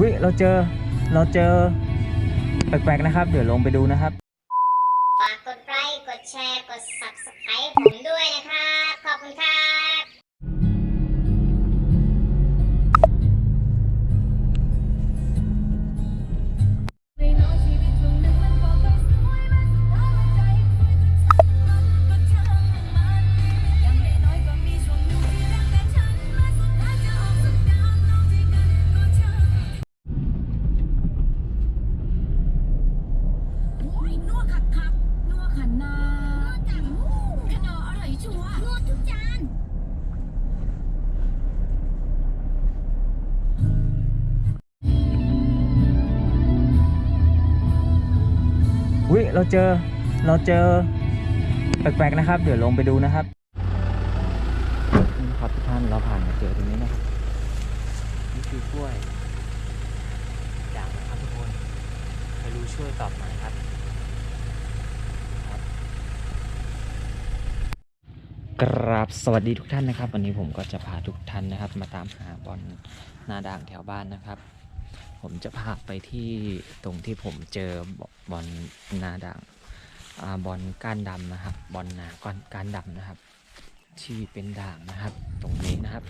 อุ้ยเราเจอเราเจอแปลกๆนะครับ เดี๋ยวลงไปดูนะครับ ฝากกดไลค์ กดแชร์ กด subscribe ผมด้วยนะครับ ร่อยชัวร์นัวทุกจานอุ้ยเราเจอเราเจอแปลกๆนะครับ เดี๋ยวลงไปดูนะครับนี่ครับทุกท่านเราผ่านมาเจอตรงนี้นะครับนี่คือกล้วยด่างนะครับทุกคนใครรู้ช่วยตอบหน่อยครับครับ กราบสวัสดีทุกท่านนะครับ วันนี้ผมก็จะพาทุกท่านนะครับ มาตามหาบอลหนาด่างแถวบ้านนะครับ ผมจะพาไปที่ตรงที่ผมเจอบอลนาด่างบอลก้านดำนะครับ บอลนาก้อนก้านดำนะครับ ที่เป็นด่างนะครับ ตรงนี้นะครับ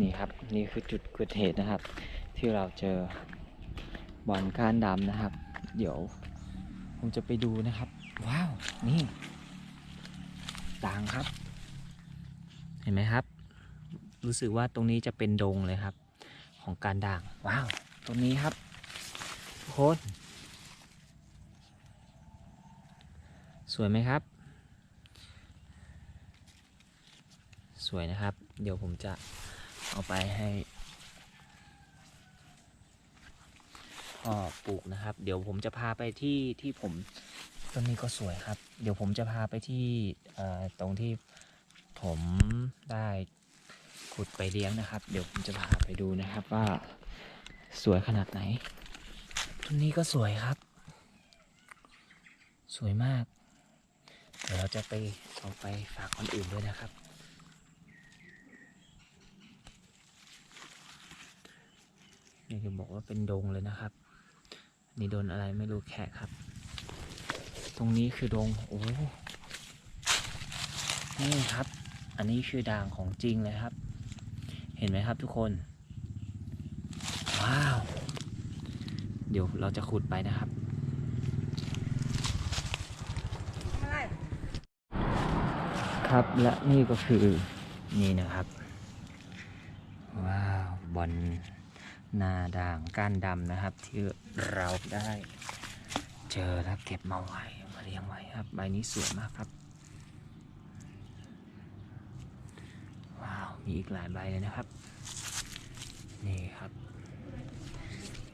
นี่ครับนี่คือจุดเกิดเหตุนะครับ ที่เราเจอบอลก้านดำนะครับ เดี๋ยวผมจะไปดูนะครับ ว้าว นี่างครับ เห็นไหมครับ รู้สึกว่าตรงนี้จะเป็นดงเลยครับ ของการด่างว้าวตรงนี้ครับทุกคนสวยไหมครับ สวยนะครับ เดี๋ยวผมจะเอาไปให้พ่อปลูกนะครับ เดี๋ยวผมจะพาไปที่ที่ผม ต้นนี้ก็สวยครับ เดี๋ยวผมจะพาไปที่ตรงที่ผมได้ขุดไปเลี้ยงนะครับ เดี๋ยวผมจะพาไปดูนะครับว่าสวยขนาดไหน ต้นนี้ก็สวยครับ สวยมาก เดี๋ยวเราจะไปเอาไปฝากคนอื่นด้วยนะครับ นี่คือบอกว่าเป็นดงเลยนะครับ นี่โดนอะไรไม่รู้แขกครับ ตรงนี้คือดง โอ้นี่ครับ อันนี้คือด่างของจริงเลยครับ เห็นไหมครับทุกคน ว้าว เดี๋ยวเราจะขุดไปนะครับครับและนี่ก็คือนี่นะครับ ว้าวบอลนาด่างก้านดำนะครับ ที่เราได้ เจอแล้วเก็บมาไว้ ยงไว้ครับ ใบนี้สวยมากครับ ว้าว มีอีกหลายใบเลยนะครับ นี่ครับ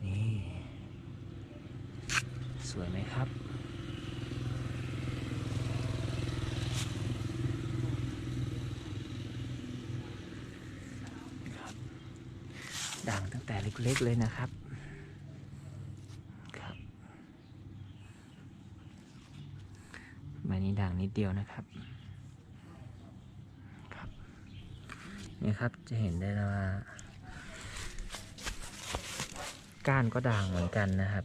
นี่ สวยไหมครับครับด่างตั้งแต่เล็กๆเลยนะครับ ใบนี้ด่างนิดเดียวนะครับครับนี่ครับจะเห็นได้วว่าก้านก็ด่างเหมือนกันนะครับ